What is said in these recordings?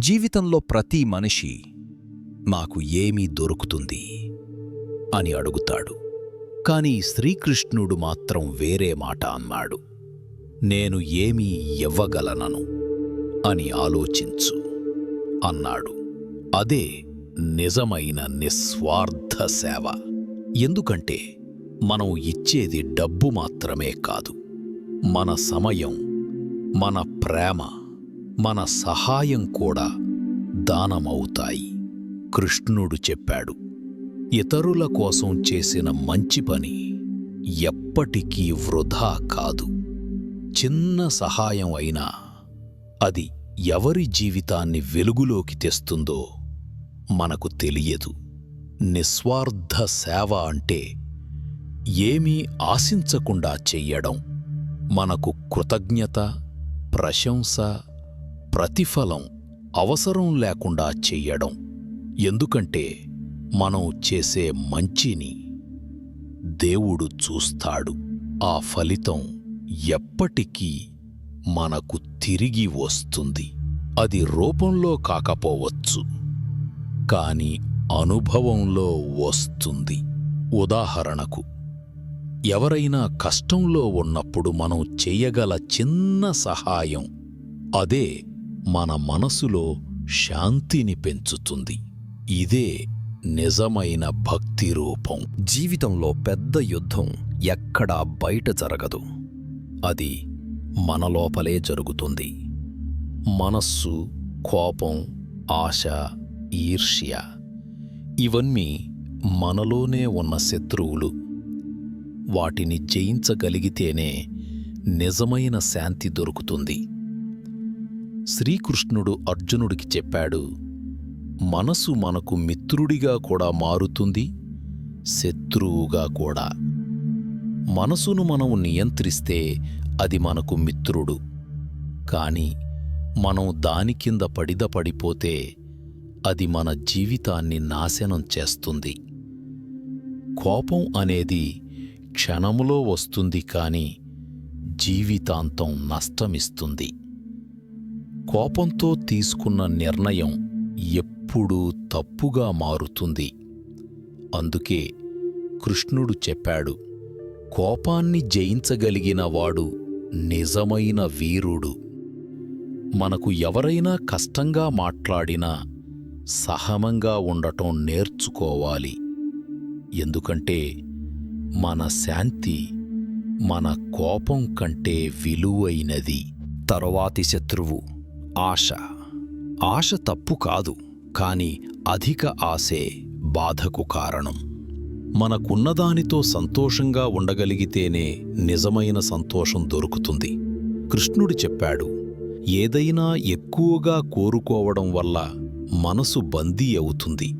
జీవితంలో ప్రతి మనిషి మాకు ఏమీ దొరుకుతుంది అని అడుగుతాడు. కాని శ్రీకృష్ణుడు మాత్రం వేరే మాట అన్నాడు. నేను ఏమీ ఇవ్వగలనను అని ఆలోచించు అన్నాడు. అదే నిజమైన నిస్వార్థ సేవ. ఎందుకంటే మనం ఇచ్చేది డబ్బు మాత్రమే కాదు. మన సమయం మన ప్రేమ మన సహాయం కూడా దానమవుతాయి. కృష్ణుడు చెప్పాడు ఇతరుల కోసం చేసిన మంచి పని ఎప్పటికీ వృధా కాదు. చిన్న సహాయం అయినా అది ఎవరి జీవితాన్ని వెలుగులోకి తెస్తుందో మనకు తెలియదు. నిస్వార్థ సేవ అంటే ఏమీ ఆశించకుండా చెయ్యడం. మనకు కృతజ్ఞత ప్రశంస ప్రతిఫలం అవసరం లేకుండా చెయ్యడం. ఎందుకంటే మనం చేసే మంచిని దేవుడు చూస్తాడు. ఆ ఫలితం ఎప్పటికీ మనకు తిరిగి వస్తుంది. అది రూపంలో కాకపోవచ్చు కాని అనుభవంలో వస్తుంది. ఉదాహరణకు ఎవరైనా కష్టంలో ఉన్నప్పుడు మనం చెయ్యగల చిన్న సహాయం అదే మన మనసులో శాంతిని పెంచుతుంది. ఇదే నిజమైన భక్తి రూపం. జీవితంలో పెద్ద యుద్ధం ఎక్కడా బయట జరగదు. అది మనలోపలే జరుగుతుంది. మనస్సు కోపం ఆశ ఈర్ష్య ఇవన్నీ మనలోనే ఉన్న శత్రువులు. వాటిని జయించగలిగితేనే నిజమైన శాంతి దొరుకుతుంది. శ్రీకృష్ణుడు అర్జునుడికి చెప్పాడు మనసు మనకు మిత్రుడిగా కూడా మారుతుంది శత్రువుగా కూడా. మనసును మనం నియంత్రిస్తే అది మనకు మిత్రుడు. కాని మనం దాని కింద పడిద పడిపోతే అది మన జీవితాన్ని నాశనం చేస్తుంది. కోపం అనేది క్షణములో వస్తుంది కాని జీవితాంతం నష్టమిస్తుంది. కోపంతో తీసుకున్న నిర్ణయం ఎప్పుడూ తప్పుగా మారుతుంది. అందుకే కృష్ణుడు చెప్పాడు కోపాన్ని జయించగలిగిన వాడు నిజమైన వీరుడు. మనకు ఎవరైనా కష్టంగా మాట్లాడినా సహమంగా ఉండటం నేర్చుకోవాలి. ఎందుకంటే మన శాంతి మన కోపం కంటే విలువైనది. తరువాతి శత్రువు. ఆశ. ఆశ తప్పు కాదు కాని అధిక ఆశే బాధకు కారణం. మనకున్నదానితో సంతోషంగా ఉండగలిగితేనే నిజమైన సంతోషం దొరుకుతుంది. కృష్ణుడు చెప్పాడు ఏదైనా ఎక్కువగా కోరుకోవడం వల్ల మనసు బందీ అవుతుంది.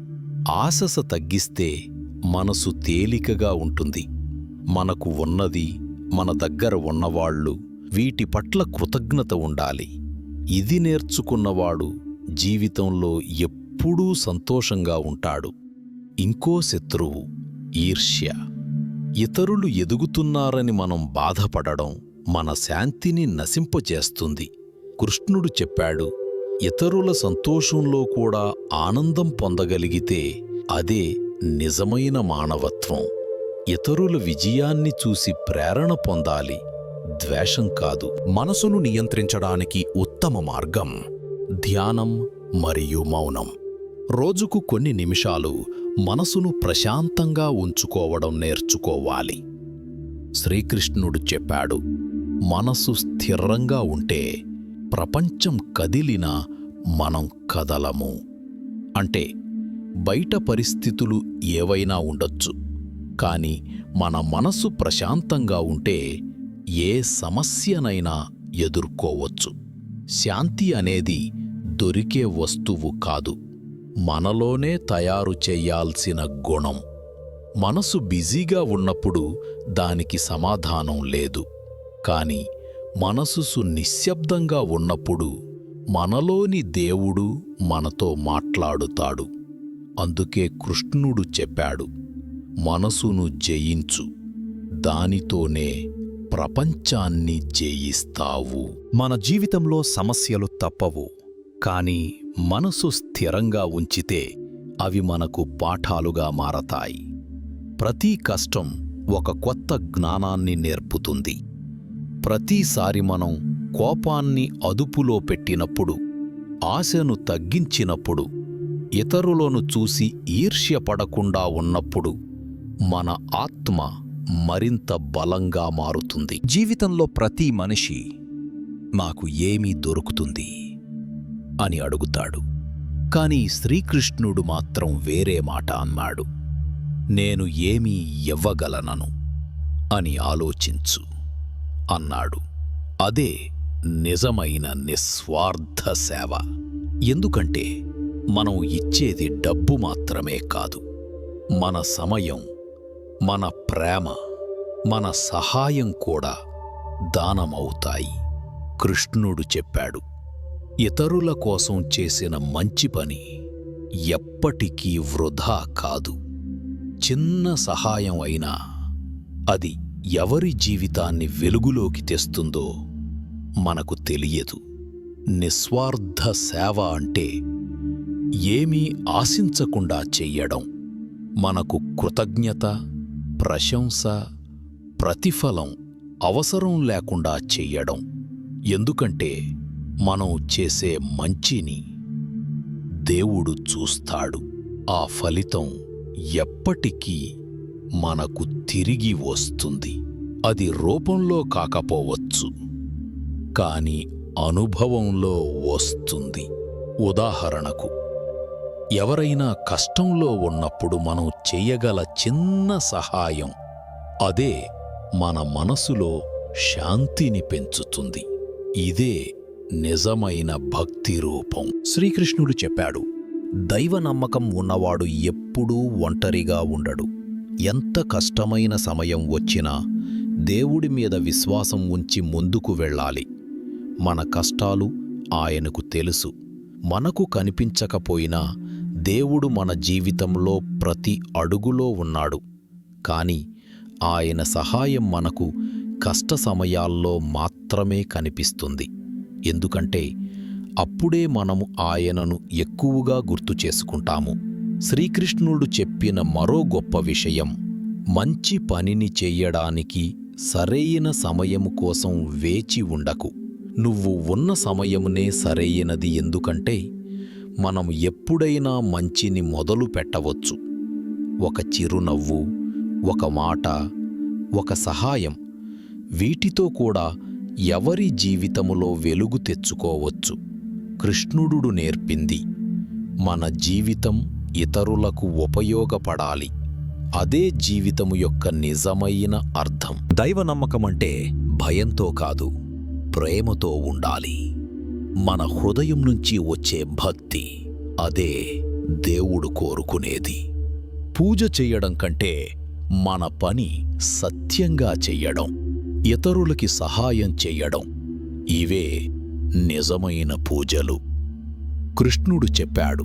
ఆశస తగ్గిస్తే మనసు తేలికగా ఉంటుంది. మనకు ఉన్నది మన దగ్గర ఉన్నవాళ్ళు వీటి పట్ల కృతజ్ఞత ఉండాలి. ఇది నేర్చుకున్నవాడు జీవితంలో ఎప్పుడూ సంతోషంగా ఉంటాడు. ఇంకో శత్రువు ఈర్ష్య. ఇతరులు ఎదుగుతున్నారని మనం బాధపడడం మన శాంతిని నశింపచేస్తుంది కృష్ణుడు చెప్పాడు ఇతరుల సంతోషంలో కూడా ఆనందం పొందగలిగితే అదే నిజమైన మానవత్వం. ఇతరుల విజయాన్ని చూసి ప్రేరణ పొందాలి. ద్వేషం కాదు. మనసును నియంత్రించడానికి ఉత్తమ మార్గం ధ్యానం మరియు మౌనం. రోజుకు కొన్ని నిమిషాలు మనసును ప్రశాంతంగా ఉంచుకోవడం నేర్చుకోవాలి. శ్రీకృష్ణుడు చెప్పాడు మనసు స్థిరంగా ఉంటే ప్రపంచం కదిలినా మనం కదలము. అంటే బయట పరిస్థితులు ఏవైనా ఉండొచ్చు కాని మన మనసు ప్రశాంతంగా ఉంటే ఏ సమస్యనైనా ఎదుర్కోవచ్చు. శాంతి అనేది దొరికే వస్తువు కాదు. మనలోనే తయారు చేయాల్సిన గుణం. మనసు బిజీగా ఉన్నప్పుడు దానికి సమాధానం లేదు. కాని మనసు నిశ్శబ్దంగా ఉన్నప్పుడు మనలోని దేవుడు మనతో మాట్లాడుతాడు. అందుకే కృష్ణుడు చెప్పాడు మనసును జయించు. దానితోనే ప్రపంచాన్ని జయిస్తావు. మన జీవితంలో సమస్యలు తప్పవు. కానీ మనసు స్థిరంగా ఉంచితే అవి మనకు పాఠాలుగా మారతాయి. ప్రతి కష్టం ఒక కొత్త జ్ఞానాన్ని నేర్పుతుంది. ప్రతిసారి మనం కోపాన్ని అదుపులో పెట్టినప్పుడు ఆశను తగ్గించినప్పుడు ఇతరులను చూసి ఈర్ష్యపడకుండా ఉన్నప్పుడు మన ఆత్మ మరింత బలంగా మారుతుంది. జీవితంలో ప్రతి మనిషి నాకు ఏమీ దొరుకుతుంది అని అడుగుతాడు. కాని శ్రీకృష్ణుడు మాత్రం వేరే మాట అన్నాడు. నేను ఏమీ ఇవ్వగలనను అని ఆలోచించు అన్నాడు. అదే నిజమైన నిస్వార్థ సేవ. ఎందుకంటే మనం ఇచ్చేది డబ్బు మాత్రమే కాదు. మన సమయం మన ప్రేమ మన సహాయం కూడా దానమవుతాయి. కృష్ణుడు చెప్పాడు ఇతరుల కోసం చేసిన మంచి పని ఎప్పటికీ వృధా కాదు. చిన్న సహాయం అయినా అది ఎవరి జీవితాన్ని వెలుగులోకి తెస్తుందో మనకు తెలియదు. నిస్వార్థ సేవ అంటే ఏమీ ఆశించకుండా చెయ్యడం. మనకు కృతజ్ఞత ప్రశంస ప్రతిఫలం అవసరం లేకుండా చెయ్యడం. ఎందుకంటే మనం చేసే మంచిని దేవుడు చూస్తాడు. ఆ ఫలితం ఎప్పటికీ మనకు తిరిగి వస్తుంది. అది రూపంలో కాకపోవచ్చు కాని అనుభవంలో వస్తుంది. ఉదాహరణకు ఎవరైనా కష్టంలో ఉన్నప్పుడు మనం చెయ్యగల చిన్న సహాయం అదే మన మనసులో శాంతిని పెంచుతుంది. ఇదే నిజమైన భక్తి రూపం. శ్రీకృష్ణుడు చెప్పాడు దైవ నమ్మకం ఉన్నవాడు ఎప్పుడూ ఒంటరిగా ఉండడు. ఎంత కష్టమైన సమయం వచ్చినా దేవుడి మీద విశ్వాసం ఉంచి ముందుకు వెళ్ళాలి. మన కష్టాలు ఆయనకు తెలుసు. మనకు కనిపించకపోయినా దేవుడు మన జీవితంలో ప్రతి అడుగులో ఉన్నాడు. కాని ఆయన సహాయం మనకు కష్ట సమయాల్లో మాత్రమే కనిపిస్తుంది. ఎందుకంటే అప్పుడే మనము ఆయనను ఎక్కువగా గుర్తు చేసుకుంటాము. శ్రీకృష్ణుడు చెప్పిన మరో గొప్ప విషయం మంచి పనిని చెయ్యడానికి సరైన సమయము కోసం వేచి ఉండకు. నువ్వు ఉన్న సమయమునే సరైనది ఎందుకంటే మనం ఎప్పుడైనా మంచిని మొదలు పెట్టవచ్చు. ఒక చిరునవ్వు ఒక మాట ఒక సహాయం వీటితో కూడా ఎవరి జీవితములో వెలుగు తెచ్చుకోవచ్చు. కృష్ణుడు నేర్పింది మన జీవితం ఇతరులకు ఉపయోగపడాలి. అదే జీవితము యొక్క నిజమైన అర్థం. దైవ నమ్మకమంటే భయంతో కాదు ప్రేమతో ఉండాలి. మన హృదయం నుంచి వచ్చే భక్తి అదే దేవుడు కోరుకునేది. పూజ చెయ్యడం కంటే మన పని సత్యంగా చెయ్యడం ఇతరులకి సహాయం చెయ్యడం ఇవే నిజమైన పూజలు. కృష్ణుడు చెప్పాడు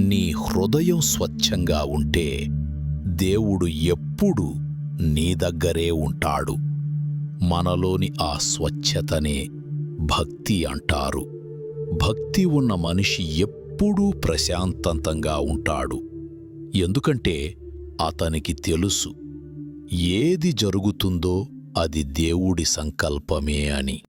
నీ హృదయం స్వచ్ఛంగా ఉంటే దేవుడు ఎప్పుడు నీ దగ్గరే ఉంటాడు. మనలోని ఆ స్వచ్ఛతనే భక్తి అంటారు. భక్తి ఉన్న మనిషి ఎప్పుడూ ప్రశాంతంతంగా ఉంటాడు. ఎందుకంటే అతనికి తెలుసు ఏది జరుగుతుందో అది దేవుడి సంకల్పమే అని.